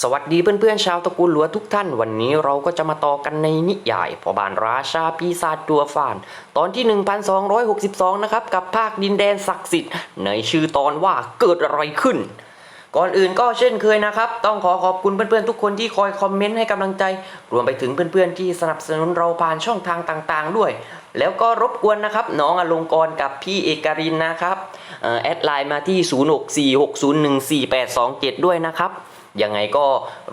สวัสดีเพื่อนๆชาวตระกูลหลัวทุกท่าน วันนี้เราก็จะมาต่อกันในนิยายพอบานราชาปีศาจตัวฟาน ตอนที่ 1262 นะครับ กับภาคดินแดนศักดิ์สิทธิ์ ในชื่อตอนว่าเกิดอะไรขึ้น ก่อนอื่นก็เช่นเคยนะครับ ต้องขอขอบคุณเพื่อนๆทุกคนที่คอยคอมเมนต์ให้กำลังใจ รวมไปถึงเพื่อนๆที่สนับสนุนเราผ่านช่องทางต่างๆ ด้วย แล้วก็รบกวนนะครับน้องอลงกรณ์กับพี่เอกรินนะครับแอดไลน์มาที่ 0646014827 ด้วยนะครับ ยังไงก็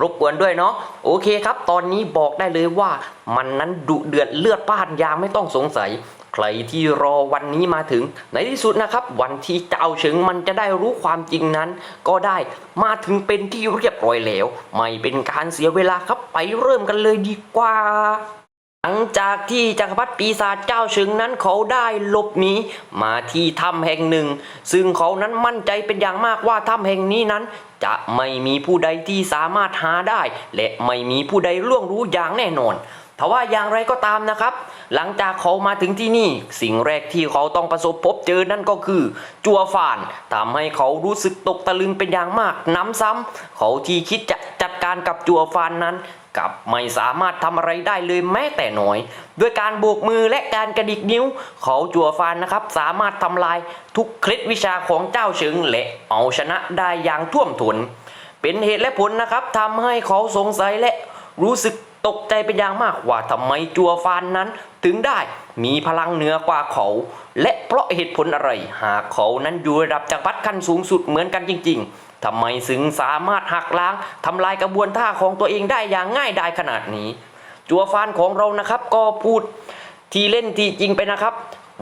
รบกวนด้วยเนาะโอเคครับ ตอนนี้บอกได้เลยว่ามันนั้นดุเดือดเลือดป้านยางไม่ต้องสงสัย ใครที่รอวันนี้มาถึง ในที่สุดนะครับ วันที่เจ้าเฉิงมันจะได้รู้ความจริงนั้น ก็ได้มาถึงเป็นที่เรียบร้อยแล้ว ไม่เป็นการเสียเวลาครับไปเริ่มกันเลยดีกว่า หลังจากที่จักรพรรดิปีศาจเจ้าเฉิงนั้นเขาได้หลบหนีมาที่ถ้ำแห่งหนึ่ง ซึ่งเขานั้นมั่นใจเป็นอย่างมากว่าถ้ำแห่งนี้นั้น จะไม่มีผู้ใดที่สามารถหาได้ และไม่มีผู้ใดล่วงรู้อย่างแน่นอนทว่าอย่างไรก็ตามนะครับ หลังจากเขามาถึงที่นี่ สิ่งแรกที่เขาต้องประสบพบเจอนั่นก็คือ จัวฝานทำให้เขารู้สึกตกตะลึงเป็นอย่างมากน้ำซ้ำเขาที่คิดจะจัดการกับจัวฟานนั้น กับไม่สามารถทำอะไรได้เลยแม้แต่น้อย ด้วยการโบกมือและการกระดิกนิ้ว เขาจัวฟานนะครับ สามารถทำลายทุกเคล็ดวิชาของเจ้าเฉิงและเอาชนะได้อย่างท่วมท้นเป็นเหตุและผลนะครับทำให้เขาสงสัยและรู้สึกตกใจเป็นอย่างมากว่าทำไมจัวฟานนั้นถึงได้ มีพลังเหนือกว่าเขา และเพราะเหตุผลอะไร หากเขานั้นอยู่ระดับจักรพรรดิขั้นสูงสุดเหมือนกันจริง ๆทำไมถึงสามารถหักล้างทำลายกระบวนท่าของตัวเองได้อย่างง่ายดายขนาดนี้ จัวฟานของเรานะครับก็พูดทีเล่นทีจริงไปนะครับ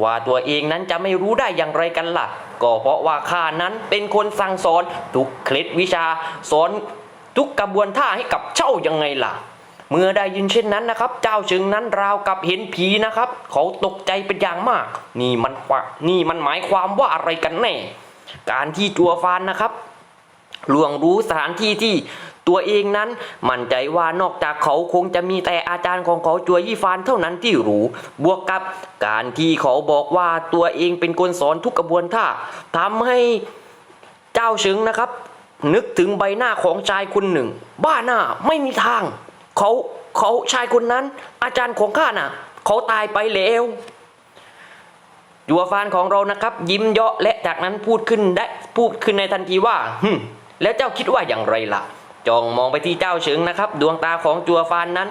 ว่าตัวเองนั้นจะไม่รู้ได้อย่างไรกันล่ะ ก็เพราะว่าข้านั้นเป็นคนสั่งสอนทุกเคล็ดวิชาสอนทุกกระบวนท่าให้กับเจ้ายังไงล่ะ เมื่อได้ยินเช่นนั้นนะครับ เจ้าชิงนั้นราวกับเห็นผีนะครับ เขาตกใจเป็นอย่างมาก นี่มันว่านี่มันหมายความว่าอะไรกันแน่ การที่จัวฟานนะครับลวงรู้สถานที่ที่ตัวเองนั้นมั่นใจว่านอกจากเขาคงจะมีแต่อาจารย์ของเขาจัวยี่ฟานเท่านั้นที่รู้ บวกกับการที่เขาบอกว่าตัวเองเป็นคนสอนทุกกระบวนท่าทำให้เจ้าเฉิงนะครับ นึกถึงใบหน้าของชายคนหนึ่ง บ้าหน้าไม่มีทาง เขาเขาชายคนนั้น อาจารย์ของข้าน่ะ เขาตายไปแล้วจัวฟานของเรานะครับ ยิ้มเยาะและจากนั้นพูดขึ้นได้พูดขึ้นในทันทีว่าฮึแล้วเจ้าคิดว่าอย่างไรล่ะ จองมองไปที่เจ้าเฉิงนะครับ ดวงตาของจัวฟานนั้น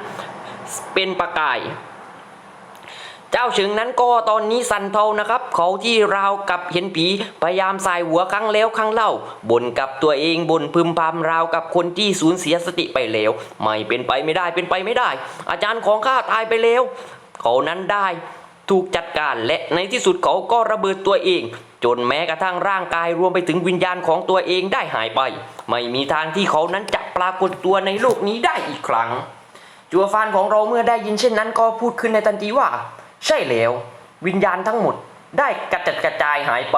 เป็นประกาย เจ้าเฉิงนั้นก็ตอนนี้สันเทานะครับ เขาที่ราวกับเห็นผีพยายามสายหัวครั้งแล้วครั้งเล่าบ่นกับตัวเองบ่นพึมพำราวกับคนที่สูญเสียสติไปแล้ว ไม่เป็นไปไม่ได้เป็นไปไม่ได้ อาจารย์ของข้าตายไปแล้ว เขานั้นได้ถูกจัดการและในที่สุดเขาก็ระเบิดตัวเอง จนแม้กระทั่งร่างกายรวมไปถึงวิญญาณของตัวเองได้หายไป ไม่มีทางที่เขานั้นจะปรากฏตัวในโลกนี้ได้อีกครั้ง จัวฟานของเราเมื่อได้ยินเช่นนั้นก็พูดขึ้นในทันทีว่า ใช่แล้ว วิญญาณทั้งหมดได้กระจัดกระจายหายไป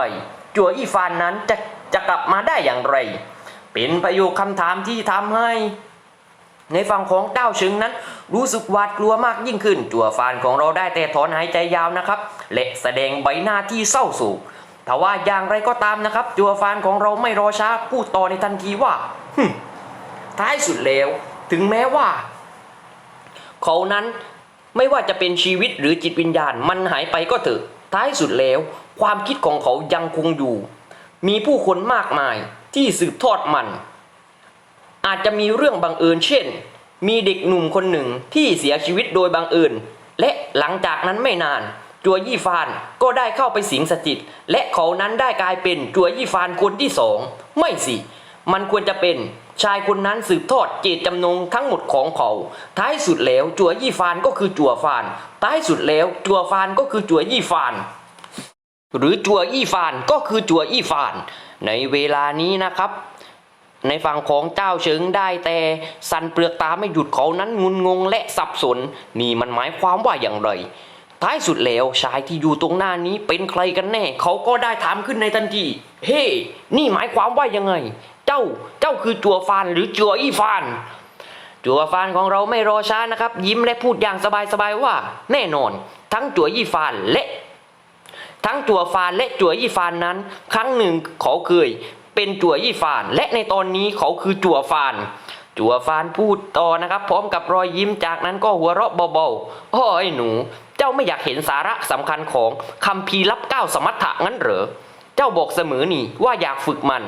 จัวอีฟานนั้นจะจะกลับมาได้อย่างไร เป็นประโยคคำถามที่ทำให้ ในฝั่งของเต้าชิงนั้น รู้สึกหวาดกลัวมากยิ่งขึ้น จัวฟานของเราได้แต่ถอนหายใจยาวนะครับ และแสดงใบหน้าที่เศร้าโศกแต่ว่าอย่างไรก็ตามนะครับ จัวฟานของเราไม่รอช้าพูดต่อในทันทีว่าท้ายสุดแล้ว ถึงแม้ว่า เขานั้น ไม่ว่าจะเป็นชีวิตหรือจิตวิญญาณมันหายไปก็เถอะ ท้ายสุดแล้ว ความคิดของเขายังคงอยู่ มีผู้คนมากมายที่สืบทอดมัน อาจจะมีเรื่องบังเอิญเช่น มีเด็กหนุ่มคนหนึ่งที่เสียชีวิตโดยบังเอิญ และหลังจากนั้นไม่นาน จัวยี่ฟานก็ได้เข้าไปสิงสถิต และเขานั้นได้กลายเป็นจัวยี่ฟานคนที่สอง ไม่สิ มันควรจะเป็น ชายคนนั้นสืบทอดเจตจำนงทั้งหมดของเขาท้ายสุดแล้วจัวยี่ฟานก็คือจัวฟาน ท้ายสุดแล้วจัวฟานก็คือจัวยี่ฟาน หรือจัวยี่ฟานก็คือจัวยี่ฟาน ในเวลานี้นะครับ ในฝั่งของเจ้าเฉิงได้แต่สันเปลือกตาไม่หยุดเขานั้นงุนงงและสับสน นี่มันหมายความว่าอย่างไรท้ายสุดแล้วชายที่อยู่ตรงหน้านี้เป็นใครกันแน่ เขาก็ได้ถามขึ้นในทันที เฮ้นี่หมายความว่ายังไง เจ้า เจ้าคือจัวฟานหรือจัวอีฟาน จัวฟานของเราไม่รอช้านะครับ ยิ้มและพูดอย่างสบายๆว่า แน่นอน ทั้งจัวยี่ฟานและ ทั้งจัวฟานและจัวยี่ฟานนั้น ครั้งหนึ่งเขาเคยเป็นจัวยี่ฟาน และในตอนนี้เขาคือจัวฟานจัวฟานพูดต่อนะครับ พร้อมกับรอยยิ้มจากนั้นก็หัวเราะเบาๆโอ้ยหนู เจ้าไม่อยากเห็นสาระสำคัญของคำพีรับเก้าสมรรถะงั้นเหรอ เจ้าบอกเสมอนี่ว่าอยากฝึกมัน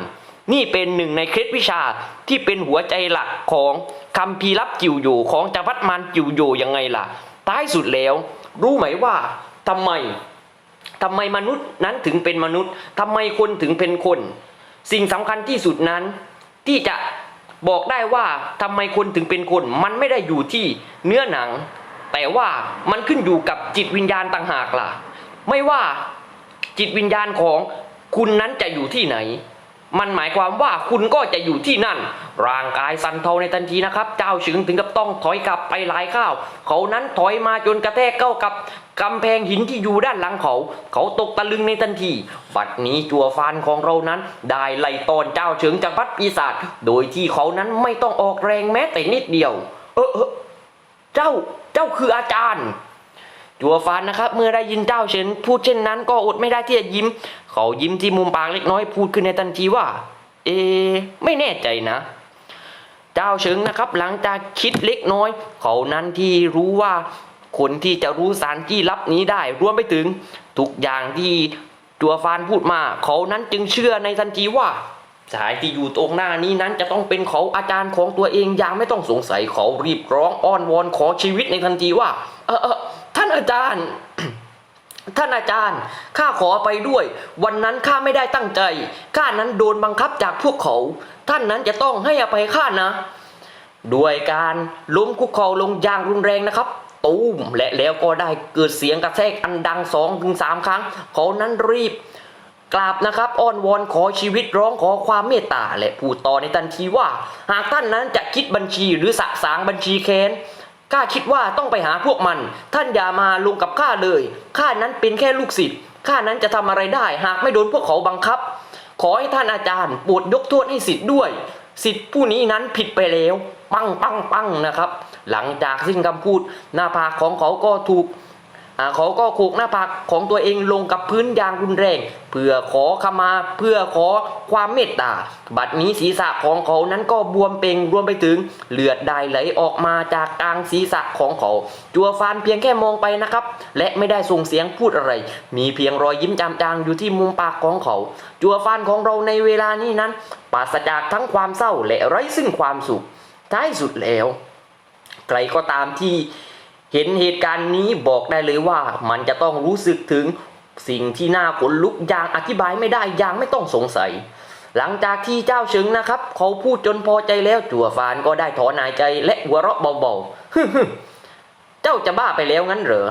นี่เป็นหนึ่งในเคล็ดวิชาที่เป็นหัวใจหลักของคำพีรับจิวโยของจักรพรรดิมารจิวโยยังไงล่ะ ท้ายสุดแล้ว รู้ไหมว่าทำไมทำไมมนุษย์นั้นถึงเป็นมนุษย์ทำไมคนถึงเป็นคน สิ่งสำคัญที่สุดนั้น ที่จะบอกได้ว่าทำไมคนถึงเป็นคน มันไม่ได้อยู่ที่เนื้อหนัง แต่ว่ามันขึ้นอยู่กับจิตวิญญาณต่างหากล่ะ ไม่ว่าจิตวิญญาณของคุณนั้นจะอยู่ที่ไหน มันหมายความว่าคุณก็จะอยู่ที่นั่น ร่างกายสั่นเทาในทันทีนะครับ เจ้าชึงถึงกับต้องถอยกลับไปหลายข้าว เขานั้นถอยมาจนกระแทกเข้ากับกำแพงหินที่อยู่ด้านหลังเขา เขาตกตะลึงในทันที บัดนี้จัวฟานของเรานั้น ได้ไล่ตอนเจ้าเฉิงจากพัดปีศาจ โดยที่เขานั้นไม่ต้องออกแรงแม้แต่นิดเดียว เออเออเจ้า เจ้าคืออาจารย์ จัวฟานนะครับ เมื่อได้ยินเจ้าเฉินพูดเช่นนั้นก็อดไม่ได้ที่จะยิ้ม เขายิ้มที่มุมปากเล็กน้อยพูดขึ้นในทันทีว่า เอ ไม่แน่ใจนะ เจ้าเฉิงนะครับ หลังจากคิดเล็กน้อย เขานั้นที่รู้ว่าคนที่จะรู้สารที่ลับนี้ได้รวมไปถึงทุกอย่างที่จัวฟานพูดมา เขานั้นจึงเชื่อในทันทีว่าสายที่อยู่ตรงหน้านี้นั้นจะต้องเป็นเขาอาจารย์ของตัวเองอย่างไม่ต้องสงสัยเขารีบร้องอ้อนวอนขอชีวิตในทันทีว่า เออเออ ท่านอาจารย์ ท่านอาจารย์ ข้าขอไปด้วย วันนั้นข้าไม่ได้ตั้งใจ ข้านั้นโดนบังคับจากพวกเขา ท่านนั้นจะต้องให้อภัยข้านะ ด้วยการล้มคุกเข่าลงอย่างรุนแรงนะครับตูมและแล้วก็ได้เกิดเสียงกระแทกอันดังสองถึงสามครั้ง เขานั้นรีบกราบนะครับอ้อนวอนขอชีวิตร้องขอความเมตตาและพูดต่อในทันทีว่า หากท่านนั้นจะคิดบัญชีหรือสะสางบัญชีแค้น ข้าคิดว่าต้องไปหาพวกมัน ท่านอย่ามาลงกับข้าเลย ข้านั้นเป็นแค่ลูกศิษย์ ข้านั้นจะทำอะไรได้หากไม่โดนพวกเขาบังคับ ขอให้ท่านอาจารย์โปรดยกโทษให้สิทธิ์ด้วยสิทธิ์ผู้นี้นั้นผิดไปแล้ว ปังปังปังนะครับ หลังจากสิ้นคำพูดหน้าผากของเขาก็ถูก เขาก็โขกหน้าผากของตัวเองลงกับพื้นอย่างรุนแรง เพื่อขอขมาเพื่อขอความเมตตา บัดนี้ศีรษะของเขานั้นก็บวมเป่งรวมไปถึงเลือดได้ไหลออกมาจากกลางศีรษะของเขา จัวฟานเพียงแค่มองไปนะครับ และไม่ได้ส่งเสียงพูดอะไร มีเพียงรอยยิ้มจางๆอยู่ที่มุมปากของเขา จัวฟานของเราในเวลานี้นั้นปราศจากทั้งความเศร้าและไร้ซึ่งความสุขท้ายสุดแล้ว ใครก็ตามที่ เห็นเหตุการณ์นี้บอกได้เลยว่ามันจะต้องรู้สึกถึงสิ่งที่น่าขนลุกอย่างอธิบายไม่ได้อย่างไม่ต้องสงสัย หลังจากที่เจ้าเฉิงนะครับ เขาพูดจนพอใจแล้วจั่วฟานก็ได้ถอนหายใจและหัวเราะเบาๆเจ้าจะบ้าไปแล้วงั้นเหรอ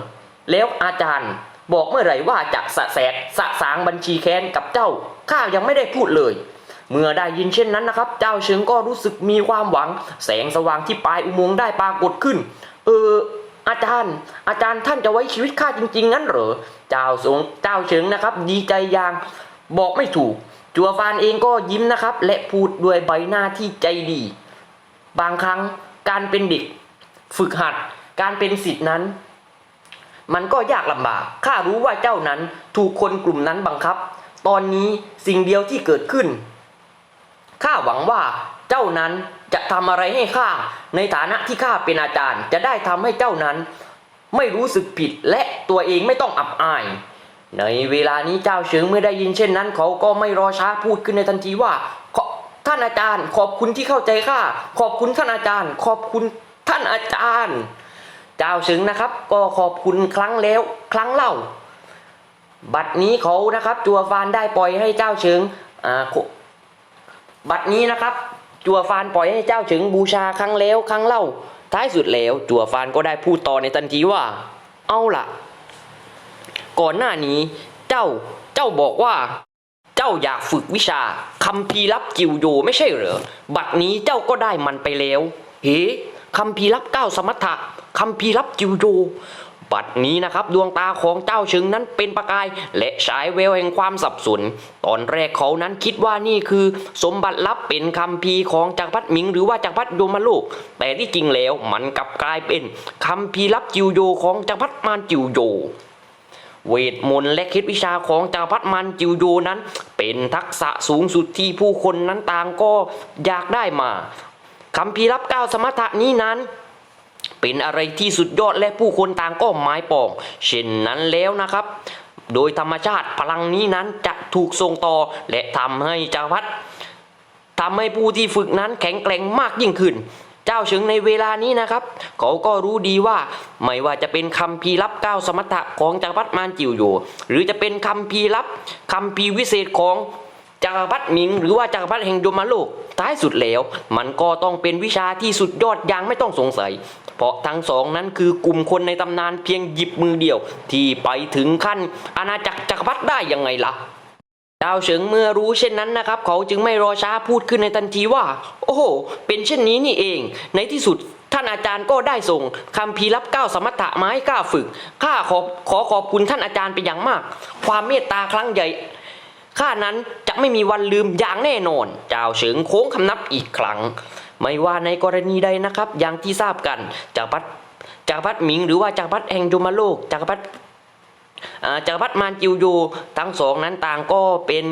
แล้วอาจารย์บอกเมื่อไหร่ว่าจะสะแสกสะสางบัญชีแค้นกับเจ้าข้ายังไม่ได้พูดเลย เมื่อได้ยินเช่นนั้นนะครับ เจ้าเฉิงก็รู้สึกมีความหวัง แสงสว่างที่ปลายอุโมงค์ได้ปรากฏขึ้น เออ อาจารย์ อาจารย์ท่านจะไว้ชีวิตข้าจริง ๆ งั้นเหรอ เจ้าสงเจ้าเฉิงนะครับ ดีใจอย่างบอกไม่ถูก จัวฟานเองก็ยิ้มนะครับ และพูดด้วยใบหน้าที่ใจดี บางครั้งการเป็นเด็ก ฝึกหัด การเป็นสิทธินั้น มันก็ยากลำบาก ข้ารู้ว่าเจ้านั้นถูกคนกลุ่มนั้นบังคับ ตอนนี้สิ่งเดียวที่เกิดขึ้น ข้าหวังว่า เจ้านั้นจะทำอะไรให้ข้าในฐานะที่ข้าเป็นอาจารย์ จะได้ทำให้เจ้านั้น ไม่รู้สึกผิดและตัวเองไม่ต้องอับอาย ในเวลานี้เจ้าเฉิงเมื่อได้ยินเช่นนั้น เขาก็ไม่รอช้าพูดขึ้นในทันทีว่าท่านอาจารย์ ขอบคุณที่เข้าใจข้าขอบคุณท่านอาจารย์ ขอบคุณท่านอาจารย์ เจ้าเฉิงนะครับ ก็ขอบคุณครั้งแล้ว ครั้งเล่า บัดนี้เขานะครับ จัวฟานได้ปล่อยให้เจ้าเฉิงอ่าบัดนี้นะครับ จัวฟานปล่อยให้เจ้าเฉิงบูชาครั้งแล้วครั้งเล่า ท้ายสุดแล้วจัวฟานก็ได้พูดต่อในทันทีว่า เอาล่ะก่อนหน้านี้ เจ้าเจ้าบอกว่า เจ้าอยากฝึกวิชาคัมภีรับจิวโยไม่ใช่เหรอบัดนี้เจ้าก็ได้มันไปแล้ว เฮ้คัมภีรับเก้าสมถะคัมภีรับจิวโย บัดนี้นะครับดวงตาของเจ้าชิงนั้นเป็นประกาย และฉายแววแห่งความสับสน ตอนแรกเขานั้นคิดว่านี่คือ สมบัติลับเป็นคัมภีของจักรพรรดิหมิง หรือว่าจักรพรรดิโยมโลก แต่ที่จริงแล้วมันกลับกลายเป็นคัมภีลับจิวโยของจักรพรรดิมารจิวโยเวทมนต์และคิดวิชาของจักรพรรดิมันจิวโยนั้น เป็นทักษะสูงสุดที่ผู้คนนั้นต่างก็อยากได้มาคำพีรับเก้าสมถะนี้นั้น เป็นอะไรที่สุดยอดและผู้คนต่างก็หมายปอง เช่นนั้นแล้วนะครับ โดยธรรมชาติพลังนี้นั้นจะถูกส่งต่อและทำให้จักรพรรดิทำให้ผู้ที่ฝึกนั้นแข็งแกร่งมากยิ่งขึ้น เจ้าเฉิงในเวลานี้นะครับ เขาก็รู้ดีว่า ไม่ว่าจะเป็นคำพีรับก้าวสมถะของจักรพรรดิมารจิวโยหรือจะเป็นคำพีรับคำพีวิเศษของจักรพรรดิหมิง หรือว่าจักรพรรดิแห่งยมโลกท้ายสุดแล้ว มันก็ต้องเป็นวิชาที่สุดยอดอย่างไม่ต้องสงสัย เพราะทั้งสองนั้นคือกลุ่มคนในตำนานเพียงหยิบมือเดียว ที่ไปถึงขั้นอาณาจักรจักรพรรดิได้ยังไงล่ะดาวเฉิงเมื่อรู้เช่นนั้นนะครับ เขาจึงไม่รอช้าพูดขึ้นในทันทีว่า โอ้โห เป็นเช่นนี้นี่เอง ในที่สุดท่านอาจารย์ก็ได้ส่งคำพีรับเก้าสมถะมาให้ข้าฝึกข้าขอขอขอบคุณท่านอาจารย์เป็นอย่างมาก ความเมตตาครั้งใหญ่ข้านั้นจะไม่มีวันลืมอย่างแน่นอนเจ้าเฉิงโค้งคำนับอีกครั้ง ไม่ว่าในกรณีใดนะครับ อย่างที่ทราบกันจักพรรดิจักพรรดิหมิง หรือว่าจักพรรดิแห่งยมาโลกจักพรรดิอ่ากพรรดิมารจิวโยทั้งสองนั้นต่างก็เป็น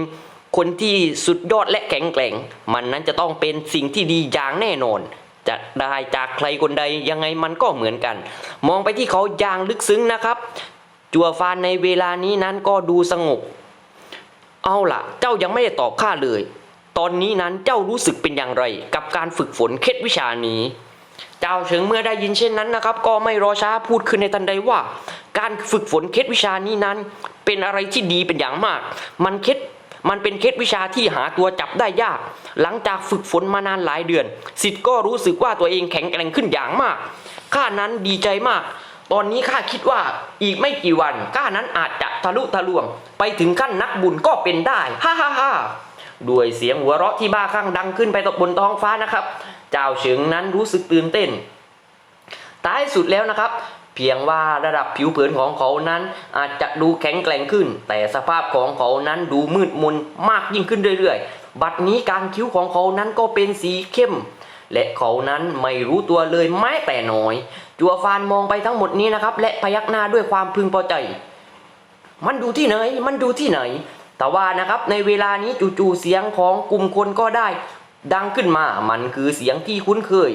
คนที่สุดยอดและแข็งแกร่ง มันนั้นจะต้องเป็นสิ่งที่ดีอย่างแน่นอนจะได้จากใครคนใดยังไงมันก็เหมือนกัน มองไปที่เขาอย่างลึกซึ้งนะครับ จัวฟานในเวลานี้นั้นก็ดูสงบ เอาล่ะ เจ้ายังไม่ได้ตอบข้าเลย ตอนนี้นั้นเจ้ารู้สึกเป็นอย่างไร กับการฝึกฝนเคล็ดวิชานี้ เจ้าเฉิงเมื่อได้ยินเช่นนั้นนะครับ ก็ไม่รอช้าพูดขึ้นในทันใดว่า การฝึกฝนเคล็ดวิชานี้นั้น เป็นอะไรที่ดีเป็นอย่างมาก มันเคล็ดมันเป็นเคล็ดวิชาที่หาตัวจับได้ยาก หลังจากฝึกฝนมานานหลายเดือนสิทธิ์ก็รู้สึกว่าตัวเองแข็งแกร่งขึ้นอย่างมาก ข้านั้นดีใจมาก ตอนนี้ข้าคิดว่าอีกไม่กี่วันข้านั้นอาจจะทะลุทะลวง ไปถึงขั้นนักบุญก็เป็นได้ ฮ่าฮ่าฮ่า ด้วยเสียงหัวเราะที่บ้าคลั่งดังขึ้นไปตกบนท้องฟ้านะครับ เจ้าเฉิงนั้นรู้สึกตื่นเต้นท้ายสุดแล้วนะครับ เพียงว่าระดับผิวเผินของเขานั้นอาจจะดูแข็งแกร่งขึ้น แต่สภาพของเขานั้นดูมืดมนมากยิ่งขึ้นเรื่อยๆ บัดนี้การคิ้วของเขานั้นก็เป็นสีเข้มและเขานั้นไม่รู้ตัวเลยแม้แต่น้อย จัวฟานมองไปทั้งหมดนี้นะครับ และพยักหน้าด้วยความพึงพอใจ มันดูที่ไหน มันดูที่ไหน แต่ว่านะครับในเวลานี้จู่ๆเสียงของกลุ่มคนก็ได้ ดังขึ้นมา มันคือเสียงที่คุ้นเคย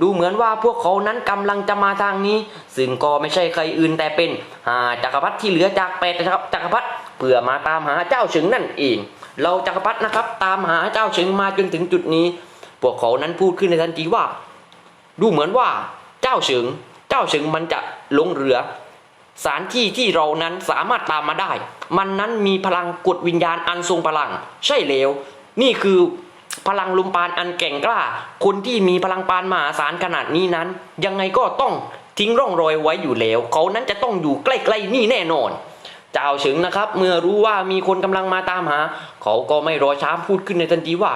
ดูเหมือนว่าพวกเขานั้นกำลังจะมาทางนี้ ซึ่งก็ไม่ใช่ใครอื่นแต่เป็นหาจักรพรรดิที่เหลือจากแปดจักรพรรดิเพื่อมาตามหาเจ้าเฉิงนั่นเอง เราจักรพรรดินะครับ ตามหาเจ้าเฉิงมาจนถึงจุดนี้ พวกเขานั้นพูดขึ้นในทันทีว่า ดูเหมือนว่า เจ้าเฉิง เจ้าเฉิงมันจะลงเรือ สถานที่ที่เรานั้นสามารถตามมาได้ มันนั้นมีพลังกดวิญญาณอันทรงพลัง ใช่แล้ว นี่คือพลังลมปานอันแก่งกล้า คนที่มีพลังปานมหาศาลขนาดนี้นั้น ยังไงก็ต้องทิ้งร่องรอยไว้อยู่แล้ว เขานั้นจะต้องอยู่ใกล้ๆนี่แน่นอนเจ้าเฉิงนะครับ เมื่อรู้ว่ามีคนกำลังมาตามหา เขาก็ไม่รอช้าพูดขึ้นในทันทีว่า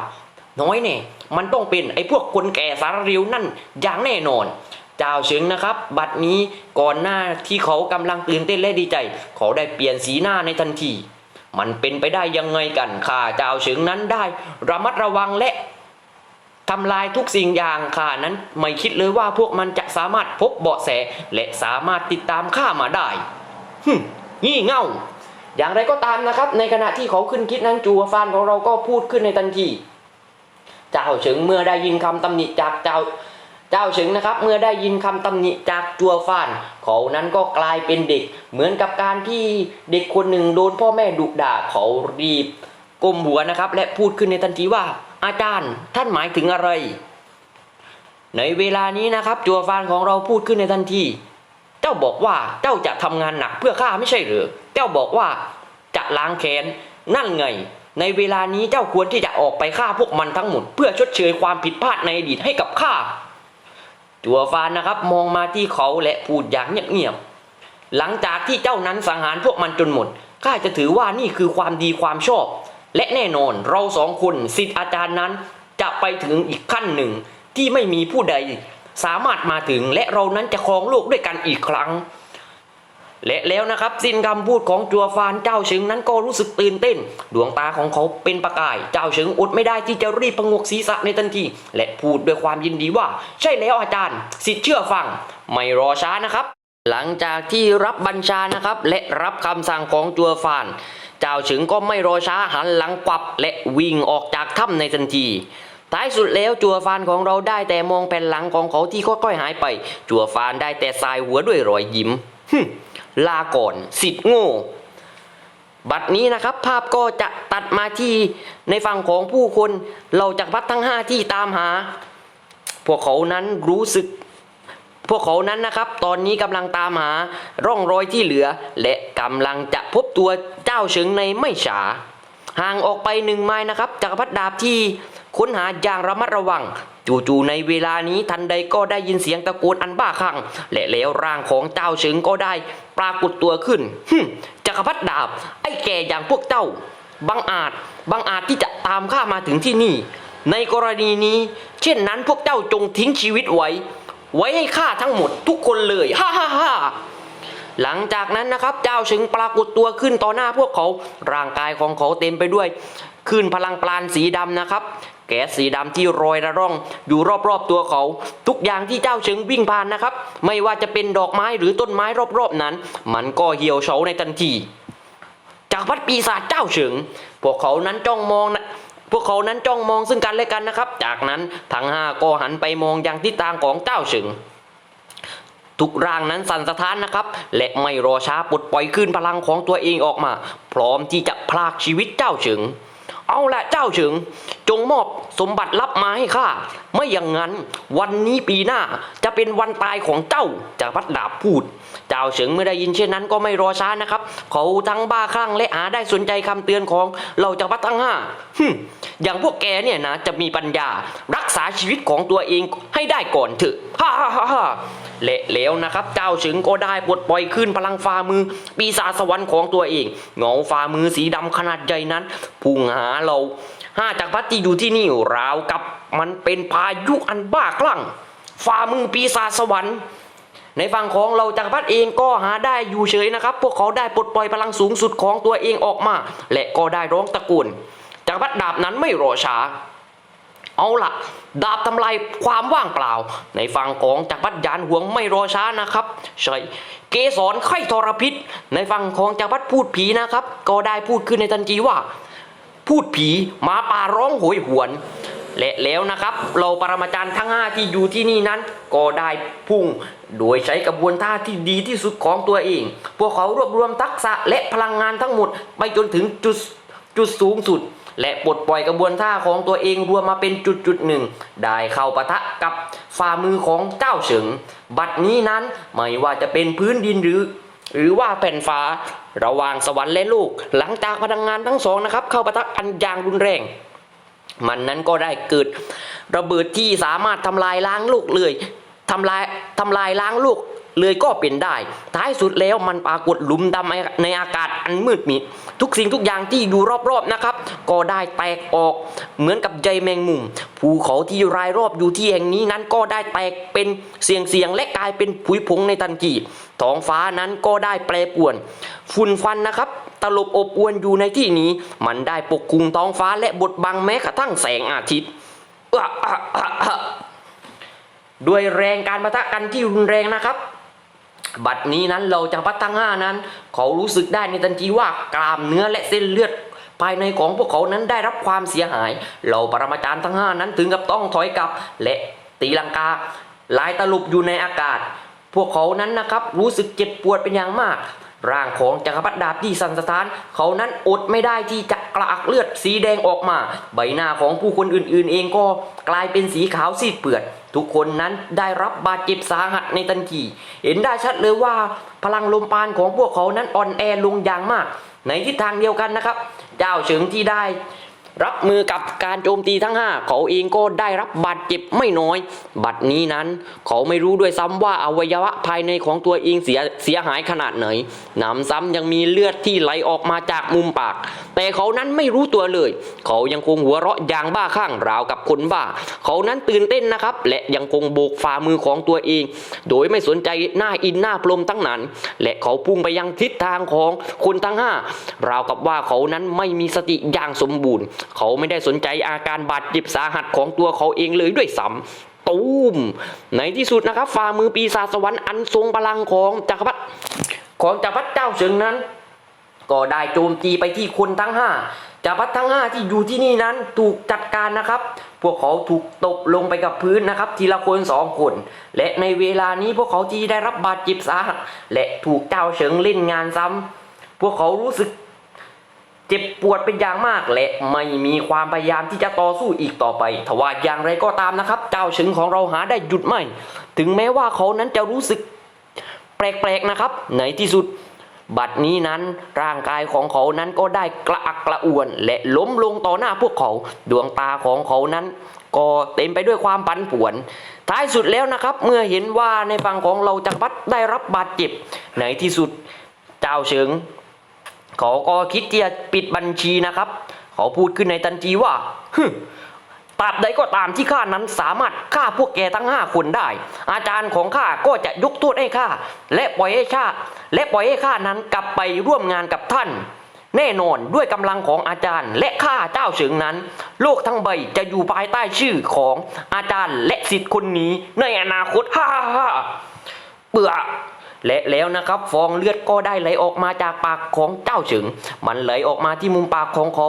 น้อยแน่ มันต้องเป็นไอ้พวกคนแก่สารเร็วนั่นอย่างแน่นอน จ้าเฉิงนะครับ บัดนี้ก่อนหน้าที่เขากำลังตื่นเต้นและดีใจ เขาได้เปลี่ยนสีหน้าในทันที มันเป็นไปได้ยังไงกันข้าเจ้าเฉิงนั้นได้ ระมัดระวังและทำลายทุกสิ่งอย่างข้านั้นไม่คิดเลยว่าพวกมันจะสามารถพบเบาะแส และสามารถติดตามข้ามาได้หึงี่เง่า อย่างไรก็ตามนะครับ ในขณะที่เขาขึ้นคิดนั้นจูฟานของเราก็พูดขึ้นในทันที เจ้าเฉิงเมื่อได้ยินคำตำหนิจากเจ้า เจ้าเฉิงนะครับ เมื่อได้ยินคำตำหนิจากจัวฟานเขานั้นก็กลายเป็นเด็ก เหมือนกับการที่เด็กคนหนึ่งโดนพ่อแม่ดุด่าเขารีบก้มหัวนะครับ และพูดขึ้นในทันทีว่า อาจารย์ท่านหมายถึงอะไร ในเวลานี้นะครับ จัวฟานของเราพูดขึ้นในทันที เจ้าบอกว่าเจ้าจะทำงานหนักเพื่อข้าไม่ใช่หรือเจ้าบอกว่าจะล้างแค้นนั่นไงในเวลานี้เจ้าควรที่จะออกไปฆ่าพวกมันทั้งหมด เพื่อชดเชยความผิดพลาดในอดีตให้กับข้า จัวฟานนะครับมองมาที่เขาและพูดอย่างเงียบๆหลังจากที่เจ้านั้นสังหารพวกมันจนหมดข้าจะถือว่านี่คือความดีความชอบ และแน่นอนเราสองคนสิทธิ์อาจารย์นั้น จะไปถึงอีกขั้นหนึ่งที่ไม่มีผู้ใด สามารถมาถึงและเรานั้นจะครองโลกด้วยกันอีกครั้ง และแล้วนะครับสิ้นคำพูดของจัวฟานเจ้าเฉิงนั้นก็รู้สึกตื่นเต้น ดวงตาของเขาเป็นประกาย เจ้าเฉิงอดไม่ได้ที่จะรีบประงกศีรษะในทันที และพูดด้วยความยินดีว่า ใช่แล้วอาจารย์ สิทธิ์เชื่อฟัง ไม่รอช้านะครับ หลังจากที่รับบัญชานะครับ และรับคำสั่งของจัวฟาน เจ้าเฉิงก็ไม่รอช้าหันหลังกวับ และวิ่งออกจากถ้ำในทันทีท้ายสุดแล้วจัวฟานของเราได้แต่มองแผ่นหลังของเขาที่ค่อยๆหายไป จัวฟานได้แต่สายหัวด้วยรอยยิ้มฮึม ลาก่อนสิทธิ์โง่บัดนี้นะครับภาพก็จะตัดมาที่ในฝั่งของผู้คนเราจากพัดทั้งห้าที่ตามหา พวกเขานั้นรู้สึก พวกเขานั้นนะครับ ตอนนี้กำลังตามหาร่องรอยที่เหลือ และกำลังจะพบตัวเจ้าเฉิงในไม่ช้าห่างออกไปหนึ่งไม้นะครับจักรพรรดิดาบที่ค้นหาอย่างระมัดระวัง จู่ๆในเวลานี้ทันใดก็ได้ยินเสียงตะโกนอันบ้าคลั่งและแล้วร่างของเจ้าเฉิงก็ได้ปรากฏตัวขึ้นฮึจักรพรรดิดาบ ไอ้แก่อย่างพวกเจ้าบังอาจบังอาจที่จะตามข้ามาถึงที่นี่ ในกรณีนี้ เช่นนั้นพวกเจ้าจงทิ้งชีวิตไว้ ไว้ให้ข้าทั้งหมดทุกคนเลยฮ่าฮ่าฮ่าหลังจากนั้นนะครับเจ้าชึงปรากฏตัวขึ้นต่อหน้าพวกเขาร่างกายของเขาเต็มไปด้วยคลื่นพลังปราณสีดำนะครับ แก๊สสีดำที่โรยระร่อง อยู่รอบๆตัวเขา ทุกอย่างที่เจ้าเชิงวิ่งผ่านนะครับ ไม่ว่าจะเป็นดอกไม้หรือต้นไม้รอบๆนั้น มันก็เหี่ยวเฉาในทันที จากพัดปีศาจเจ้าเฉิง พวกเขานั้นจ้องมองนะพวกเขานั้นจ้องมองซึ่งกันและกันนะครับ จากนั้นทั้งห้าก็หันไปมองยังทิศทางของเจ้าเฉิงทุกร่างนั้นสั่นสะท้านนะครับ และไม่รอช้าปลดปล่อยขึ้นพลังของตัวเองออกมา พร้อมที่จะพลากชีวิตเจ้าเฉิง เอาละเจ้าเฉิง จงมอบสมบัติลับมาให้ข้าไม่อย่างนั้น วันนี้ปีหน้าจะเป็นวันตายของเจ้าจากพัดดาบพูด เจ้าเฉิงเมื่อได้ยินเช่นนั้นก็ไม่รอช้านะครับ เขาทั้งบ้าคลั่งและหาได้สนใจคำเตือนของเราจากพัดทั้งห้าฮึอย่างพวกแกเนี่ยนะจะมีปัญญารักษาชีวิตของตัวเองให้ได้ก่อนเถอะฮ่าฮ่าฮ่า ฮ่าและแล้วนะครับ เจ้าฉึงก็ได้ปลดปล่อยขึ้นพลังฝ่ามือ ปีศาจสวรรค์ของตัวเอง เงาฝ่ามือสีดำขนาดใหญ่นั้นพุ่งหาเราห้าจากรพัดที่อยู่ที่นี่ราวกับมันเป็นพายุอันบ้าคลั่งฝ่ามือปีศาจสวรรค์ในฝั่งของเราจักรพรรดิเองก็หาได้อยู่เฉยนะครับ พวกเขาได้ปลดปล่อยพลังสูงสุดของตัวเองออกมา และก็ได้ร้องตะโกนจักรพรรดิดาบนั้นไม่รอช้า เอาล่ะดาบทำลายความว่างเปล่า ในฝั่งของจักรพรรดิยานหวงไม่รอช้านะครับใช่เกสรไข่ทรพิษ ในฝั่งของจักรพรรดิพูดผีนะครับ ก็ได้พูดขึ้นในทันทีว่า พูดผีหมาป่าร้องโหยหวน และแล้วนะครับเราปรมาจารย์ทั้ง 5 ที่อยู่ที่นี่นั้น ก็ได้พุ่ง โดยใช้กระบวนท่าที่ดีที่สุดของตัวเอง พวกเขารวบรวมทักษะและพลังงานทั้งหมดไปจนถึงจุดจุดสูงสุด และปลดปล่อยกระบวนท่าของตัวเองรวมมาเป็นจุดจุดหนึ่งได้เข้าปะทะกับฝ่ามือของเจ้าเฉิง บัดนี้นั้นไม่ว่าจะเป็นพื้นดินหรือ หรือว่าแผ่นฟ้าระหว่างสวรรค์และโลกหลังจากพลังงานทั้งสองนะครับเข้าปะทะกันอย่างรุนแรงมันนั้นก็ได้เกิดระเบิดที่สามารถทำลายล้างโลกเลยทำลายทำลายล้างโลกเลยก็เป็นได้ ท้ายสุดแล้วมันปรากฏหลุมดำในอากาศอันมืดมิด ทุกสิ่งทุกอย่างที่อยู่รอบๆนะครับ ก็ได้แตกออกเหมือนกับใยแมงมุมภูเขาที่รายรอบอยู่ที่แห่งนี้นั้นก็ได้แตกเป็นเสียงเสียงและกลายเป็นผุยผงในทันทีท้องฟ้านั้นก็ได้แปรปวน ฝุ่นฟันนะครับตลบอบอวนอยู่ในที่นี้ มันได้ปกคลุมท้องฟ้าและบดบังแม้กระทั่งแสงอาทิตย์ด้วยแรงการปะทะกันที่รุนแรงนะครับ บัดนี้นั้นเราจะพัดทั้งห้านั้น เขารู้สึกได้ในทันทีว่ากล้ามเนื้อและเส้นเลือด ภายในของพวกเขานั้นได้รับความเสียหาย เราปรมาจารย์ทั้งห้านั้นถึงกับต้องถอยกลับ และตีลังกาลายตลุบอยู่ในอากาศ พวกเขานั้นนะครับรู้สึกเจ็บปวดเป็นอย่างมาก ร่างของจักรพรรดิดาบที่สันสถาน เขานั้นอดไม่ได้ที่จะกระอักเลือดสีแดงออกมา ใบหน้าของผู้คนอื่นๆ เองก็กลายเป็นสีขาวซีดเปือนทุกคนนั้นได้รับบาดเจ็บสาหัสในทันทีเห็นได้ชัดเลยว่าพลังลมปานของพวกเขานั้นอ่อนแอลงอย่างมาก ในทิศทางเดียวกันนะครับ เจ้าเฉิงที่ได้ รับมือกับการโจมตีทั้ง 5 เขาเองก็ได้รับบาดเจ็บไม่น้อย บัดนี้นั้น เขาไม่รู้ด้วยซ้ำว่าอวัยวะภายในของตัวเองเสียเสียหายขนาดไหนหนำซ้ำยังมีเลือดที่ไหลออกมาจากมุมปาก แต่เขานั้นไม่รู้ตัวเลย เขายังคงหัวเราะอย่างบ้าคลั่งราวกับคนบ้า เขานั้นตื่นเต้นนะครับ และยังคงโบกฝ่ามือของตัวเอง โดยไม่สนใจหน้าอินหน้าพรมตั้งนั้น และเขาพุ่งไปยังทิศทางของคนทั้งห้าราวกับว่าเขานั้นไม่มีสติอย่างสมบูรณ์เขาไม่ได้สนใจอาการบาดเจ็บสาหัสของตัวเขาเองเลยด้วยซ้ำตูมในที่สุดนะครับฝ่ามือปีศาจสวรรค์อันทรงพลังของจักรพรรดิของจักรพรรดิเจ้าเฉิงนั้น ก็ได้โจมตีไปที่คนทั้งห้าจักรพรรดิทั้งห้าที่อยู่ที่นี่นั้นถูกจัดการนะครับ พวกเขาถูกตบลงไปกับพื้นนะครับ ทีละคนสองคน และในเวลานี้พวกเขาที่ได้รับบาดเจ็บสาหัสและถูกเจ้าเฉิงเล่นงานซ้ำพวกเขารู้สึก เจ็บปวดเป็นอย่างมากและไม่มีความพยายามที่จะต่อสู้อีกต่อไปทว่าอย่างไรก็ตามนะครับ เจ้าเฉิงของเราหาได้หยุดไม่ ถึงแม้ว่าเขานั้นจะรู้สึกแปลกๆนะครับ ในที่สุด บัดนี้นั้นร่างกายของเขานั้นก็ได้กระอักกระอ่วน และล้มลงต่อหน้าพวกเขา ดวงตาของเขานั้น ก็เต็มไปด้วยความปันป่วน ท้ายสุดแล้วนะครับ เมื่อเห็นว่าในฝั่งของเราจักรพรรดิได้รับบาดเจ็บในที่สุด เจ้าเฉิง เขาก็คิดที่จะปิดบัญชีนะครับ เขาพูดขึ้นในทันทีว่าฮึตราบใดก็ตามที่ข้านั้นสามารถฆ่าพวกแกทั้งห้าคนได้ อาจารย์ของข้าก็จะยกโทษให้ข้าและปล่อยให้ข้าและปล่อยให้ข้านั้นกลับไปร่วมงานกับท่าน แน่นอนด้วยกำลังของอาจารย์ และข้าเจ้าเฉิงนั้น โลกทั้งใบจะอยู่ภายใต้ชื่อของอาจารย์และสิทธิ์คนนี้ในอนาคตฮ่าฮ่าฮ่าเปื่อ และแล้วนะครับฟองเลือดก็ได้ไหลออกมาจากปากของเจ้าฉิงมันไหลออกมาที่มุมปากของเขา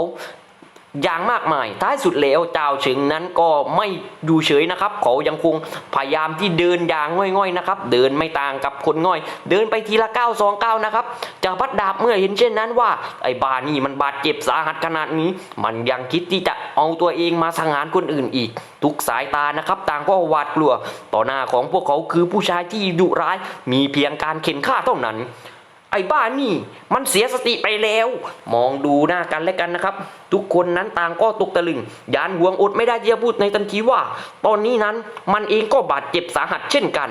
อย่างมากมาย ท้ายสุดแล้วเจ้าเฉิงนั้นก็ไม่อยู่เฉยนะครับ เขายังคงพยายามที่เดินอย่างง่อยๆนะครับ เดินไม่ต่างกับคนง่อย เดินไปทีละก้าวสองก้าวนะครับจักรพรรดิดาบเมื่อเห็นเช่นนั้นว่า ไอ้บานี่มันบาดเจ็บสาหัสขนาดนี้ มันยังคิดที่จะเอาตัวเองมาสังหารคนอื่นอีก ทุกสายตานะครับ ต่างก็หวาดกลัว ต่อหน้าของพวกเขาคือผู้ชายที่ดุร้าย มีเพียงการเข็นฆ่าเท่านั้น ไอ้บ้านี่ มันเสียสติไปแล้ว มองดูหน้ากันและกันนะครับ ทุกคนนั้นต่างก็ตกตะลึง ยานห่วงอดไม่ได้ที่จะพูดในทันทีว่า ตอนนี้นั้นมันเองก็บาดเจ็บสาหัสเช่นกัน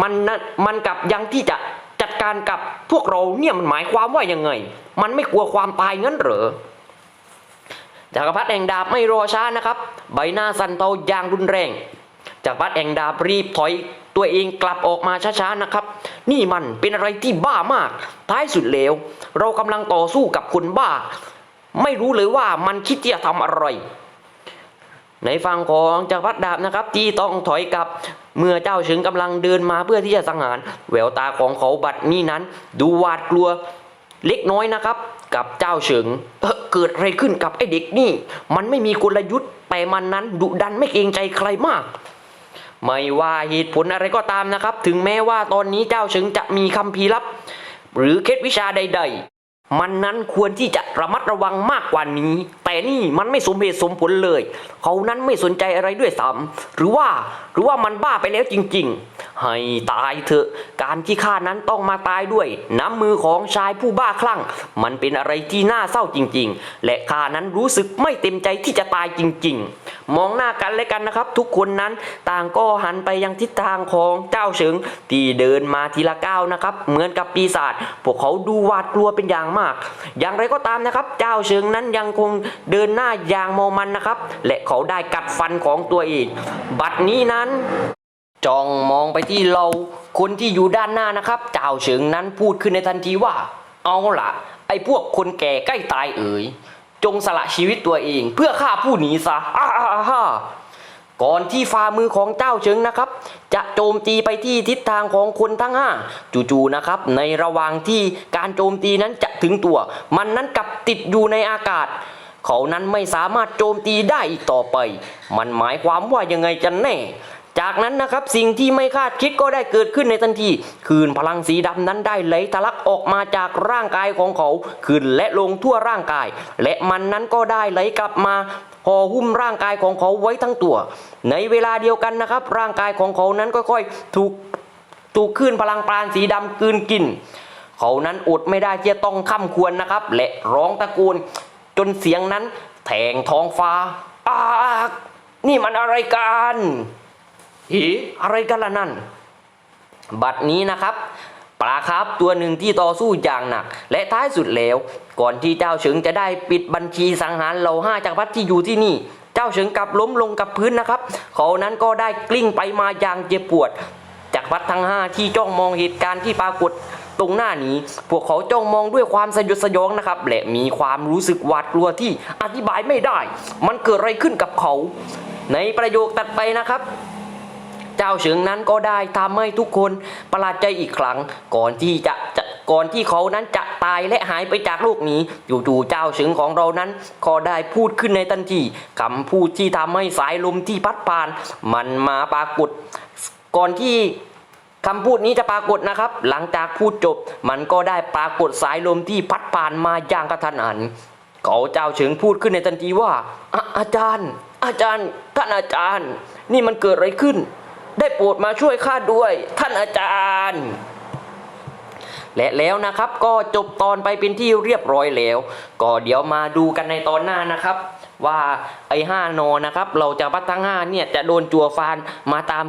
มันนะมันกับยังที่จะจัดการกับพวกเราเนี่ยมันหมายความว่ายังไง มันไม่กลัวความตายงั้นเหรอจักรพรรดิแห่งดาบไม่รอช้านะครับ ใบหน้าสั่นเทาอย่างรุนแรงจักรพรรดิแห่งดาบรีบถอย ตัวเองกลับออกมาช้าๆนะครับ นี่มันเป็นอะไรที่บ้ามาก ท้ายสุดแล้ว เรากำลังต่อสู้กับคนบ้า ไม่รู้เลยว่ามันคิดที่จะทำอะไรในฝั่งของจักรพรรดิดาบนะครับที่ต้องถอยกลับเมื่อเจ้าเฉิงกำลังเดินมาเพื่อที่จะสังหารแววตาของเขาบัดนี้นั้น ดูหวาดกลัวเล็กน้อยนะครับ กับเจ้าเฉิงเอ่อเกิดอะไรขึ้นกับไอ้เด็กนี่ มันไม่มีกลยุทธ์แต่มันนั้นดุดันไม่เกรงใจใครมาก ไม่ว่าเหตุผลอะไรก็ตามนะครับ ถึงแม้ว่าตอนนี้เจ้าเฉิงจะมีคำพีร์ลับ หรือเคล็ดวิชาใด ๆ มันนั้นควรที่จะระมัดระวังมากกว่านี้แต่นี่มันไม่สมเหตุสมผลเลย เขานั้นไม่สนใจอะไรด้วยซ้ำหรือว่าหรือว่ามันบ้าไปแล้วจริง ๆ ให้ตายเถอะ การที่ข้านั้นต้องมาตายด้วย น้ำมือของชายผู้บ้าคลั่ง มันเป็นอะไรที่น่าเศร้าจริง ๆ และข้านั้นรู้สึกไม่เต็มใจที่จะตายจริง ๆ มองหน้ากันและกันนะครับ ทุกคนนั้นต่างก็หันไปยังทิศทางของเจ้าเฉิงที่เดินมาทีละก้าวนะครับ เหมือนกับปีศาจพวกเขาดูหวาดกลัวเป็นอย่างมาก อย่างไรก็ตามนะครับ เจ้าเฉิงนั้นยังคงเดินหน้าอย่างมมันนะครับ และเขาได้กัดฟันของตัวเอง บัดนี้นั้นจ้องมองไปที่เราคนที่อยู่ด้านหน้านะครับเจ้าเฉิงนั้นพูดขึ้นในทันทีว่า เอาละไอ้พวกคนแก่ใกล้ตายเอ๋ย จงสละชีวิตตัวเอง เพื่อฆ่าผู้หนีซะอ้าฮ่าฮ่าก่อนที่ฝ่ามือของเจ้าเฉิงนะครับ จะโจมตีไปที่ทิศทางของคนทั้งห้าจู่ๆนะครับ ในระหว่างที่การโจมตีนั้นจะถึงตัว มันนั้นกลับติดอยู่ในอากาศ เขานั้นไม่สามารถโจมตีได้อีกต่อไป มันหมายความว่ายังไงกันแน่ จากนั้นนะครับสิ่งที่ไม่คาดคิดก็ได้เกิดขึ้นในทันที คืนพลังสีดำนั้นได้ไหลทะลักออกมาจากร่างกายของเขาขึ้นและลงทั่วร่างกาย และมันนั้นก็ได้ไหลกลับมาห่อหุ้มร่างกายของเขาไว้ทั้งตัว ในเวลาเดียวกันนะครับ ร่างกายของเขานั้นค่อยๆถูกถูกคลื่นพลังปราณสีดำกืนกิน เขานั้นอดไม่ได้ที่จะต้องข้ามควรนะครับ และร้องตะโกน จนเสียงนั้นแทงท้องฟ้าอากนี่มันอะไรกันหีอะไรกันล่ะนั่น บัดนี้นะครับปลาครับตัวหนึ่งที่ต่อสู้อย่างหนัก และท้ายสุดแล้ว ก่อนที่เจ้าเฉิงจะได้ปิดบัญชีสังหารเหล่าห้าจักรพรรดิที่อยู่ที่นี่ เจ้าเฉิงกลับล้มลงกับพื้นนะครับ เขานั้นก็ได้กลิ้งไปมาอย่างเจ็บปวดจักรพรรดิทั้งห้าที่จ้องมองเหตุการณ์ที่ปรากฏ ตรงหน้านี้ พวกเขาจ้องมองด้วยความสยดสยองนะครับและมีความรู้สึกหวาดกลัวที่อธิบายไม่ได้ มันเกิดอะไรขึ้นกับเขา ในประโยคตัดไปนะครับเจ้าเฉิงนั้นก็ได้ทำให้ทุกคนประหลาดใจอีกครั้ง ก่อนที่จะจะก่อนที่เขานั้นจะตายและหายไปจากโลกนี้จู่ๆเจ้าเฉิงของเรานั้นก็ได้พูดขึ้นในทันทีคำพูดที่ทำให้สายลมที่พัดผ่าน มันมาปรากฏ ก่อนที่ คำพูดนี้จะปรากฏนะครับ หลังจากพูดจบ มันก็ได้ปรากฏสายลมที่พัดผ่านมาอย่างกระทันหัน เขาเจ้าเฉิงพูดขึ้นในทันทีว่าออาจารย์ อาจารย์ ท่านอาจารย์ นี่มันเกิดอะไรขึ้น ได้โปรดมาช่วยข้าด้วย ท่านอาจารย์และแล้วนะครับก็จบตอนไปเป็นที่เรียบร้อยแล้ว ก็เดี๋ยวมาดูกันในตอนหน้านะครับ ว่าไอ้ห้านอนะครับ เราจะพัดทั้งห้าเนี่ยจะโดนจัวฟานมาตาม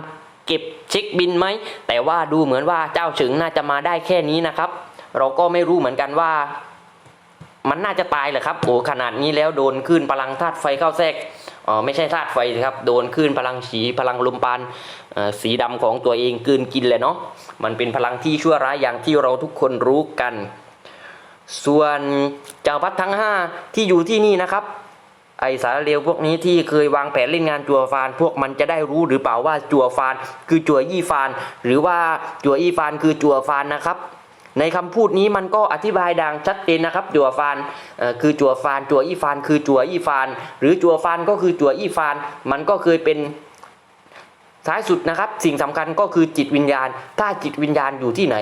เก็บเช็คบินไหม แต่ว่าดูเหมือนว่าเจ้าฉิงน่าจะมาได้แค่นี้นะครับ เราก็ไม่รู้เหมือนกันว่า มันน่าจะตายเหรอครับโอ้ขนาดนี้แล้วโดนคลื่นพลังธาตุไฟเข้าแทรกอ๋อไม่ใช่ธาตุไฟครับโดนคลื่นพลังสีพลังลมปานอ่อสีดำของตัวเองกืนกินเลยเนาะมันเป็นพลังที่ชั่วร้ายอย่างที่เราทุกคนรู้กัน ส่วนเจ้าพัดทั้ง 5 ที่อยู่ที่นี่นะครับ ไอสารเลวพวกนี้ที่เคยวางแผนเล่นงานจัวฟาน พวกมันจะได้รู้หรือเปล่าว่าจัวฟาน คือจัวยี่ฟาน หรือว่าจัวยี่ฟานคือจัวฟานนะครับในคำพูดนี้มันก็อธิบายดังชัดเจนนะครับจัวฟานคือจัวฟานจัวยี่ฟาน คือจัวยี่ฟาน หรือจัวฟานก็คือจัวยี่ฟาน มันก็เคยเป็นท้ายสุดนะครับ สิ่งสำคัญก็คือจิตวิญญาณ ถ้าจิตวิญญาณอยู่ที่ไหน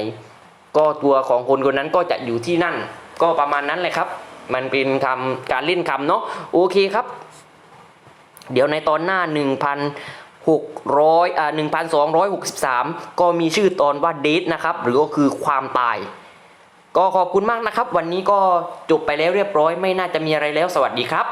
ก็ตัวของคนคนนั้นก็จะอยู่ที่นั่น ก็ประมาณนั้นเลยครับ มันเป็นคำการเล่นคำเนาะโอเคครับ เดี๋ยวในตอนหน้า 1,600อ่า1,263 ก็มีชื่อตอนว่าเดทนะครับ หรือก็คือความตาย ก็ขอบคุณมากนะครับ วันนี้ก็จบไปแล้วเรียบร้อย ไม่น่าจะมีอะไรแล้วสวัสดีครับ